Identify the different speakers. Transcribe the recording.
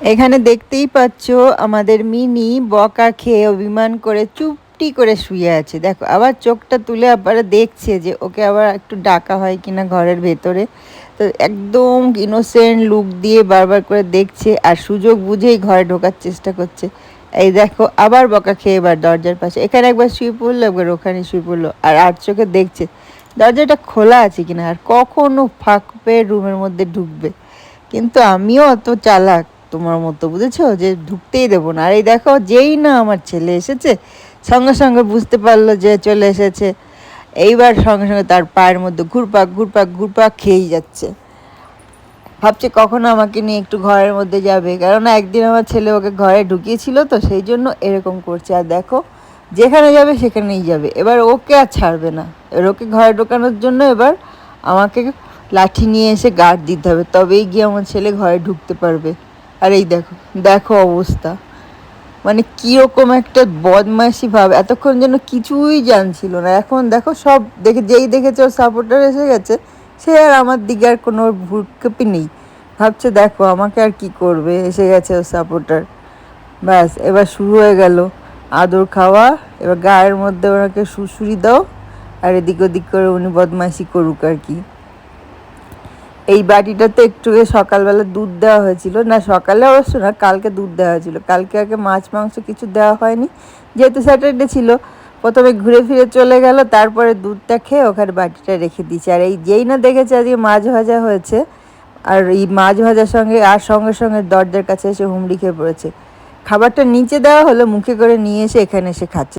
Speaker 1: এখানে দেখতেই পাচ্ছ আমাদের মিনি বকা খেয়ে অভিমান করে চুপটি করে শুয়ে আছে। দেখো, আবার চোখটা তুলে আবার দেখছে যে ওকে আবার একটু ডাকা হয় কিনা ঘরের ভেতরে। তো একদম ইনোসেন্ট লুক দিয়ে বারবার করে দেখছে আর সুযোগ বুঝেই ঘরে ঢোকার চেষ্টা করছে। এই দেখো, আবার বকা খেয়ে এবার দরজার পাশে। এখানে একবার শুয়ে পড়ল, একবার ওখানে শুয়ে পড়ল আর আর চোখে দেখছে দরজাটা খোলা আছে কিনা আর কখনো ফাঁক পেয়ে রুমের মধ্যে ঢুকবে। কিন্তু আমিও অত চালাক তোমার মতো, বুঝেছ? যে ঢুকতেই দেবো না। আর এই দেখো, যেই না আমার ছেলে এসেছে, সঙ্গে সঙ্গে বুঝতে পারল যে চলে এসেছে। এইবার সঙ্গে সঙ্গে তার পায়ের মধ্যে ঘুরপাক ঘুরপাক ঘুরপাক খেয়েই যাচ্ছে। ভাবছে কখনো আমাকে নিয়ে একটু ঘরের মধ্যে যাবে। কেননা একদিন আমার ছেলে ওকে ঘরে ঢুকিয়েছিল তো, সেই জন্য এরকম করছে। আর দেখো, যেখানে যাবে সেখানেই যাবে। এবার ওকে আর ছাড়বে না। এবার ওকে ঘরে ঢোকানোর জন্য এবার আমাকে লাঠি নিয়ে এসে গার্ড দিতে হবে। তবেই গিয়ে আমার ছেলে ঘরে ঢুকতে পারবে। আর এই দেখো দেখো অবস্থা। মানে কীরকম একটা বদমাইশি ভাব, এতক্ষণ যেন কিছুই জানছিল না। এখন দেখো সব দেখে, যেই দেখেছে ওর সাপোর্টার এসে গেছে, সে আর আমার দিকে আর কোনো ভুরক্ষেপি নেই। ভাবছে দেখো আমাকে আর কি করবে, এসে গেছে ওর সাপোর্টার ব্যাস, এবার শুরু হয়ে গেল। আদর খাওয়া, এবার গায়ের মধ্যে ওনাকে সুসুরি দাও, আর এদিক ওদিক করে উনি বদমাইশি করুক আর কি। এই বাটিটাতে একটু সকালবেলা দুধ দেওয়া হয়েছিল। না, সকালে অবশ্য না, কালকে দুধ দেওয়া হয়েছিল। কালকে আগে মাছ, মাংস কিছু দেওয়া হয়নি। যেহেতু স্যাটারডে ছিল, প্রথমে ঘুরে ফিরে চলে গেল, তারপরে দুধটা খেয়ে ওখানে বাটিটা রেখে দিয়েছে। আর এই যেই না দেখেছে আজকে মাছ ভাজা হয়েছে, আর এই মাছ ভাজার সঙ্গে, আর সঙ্গে সঙ্গে দরজার কাছে এসে হুমড়ি খেয়ে পড়েছে। খাবারটা নিচে দেওয়া হলো, মুখে করে নিয়ে এসে এখানে এসে খাচ্ছে।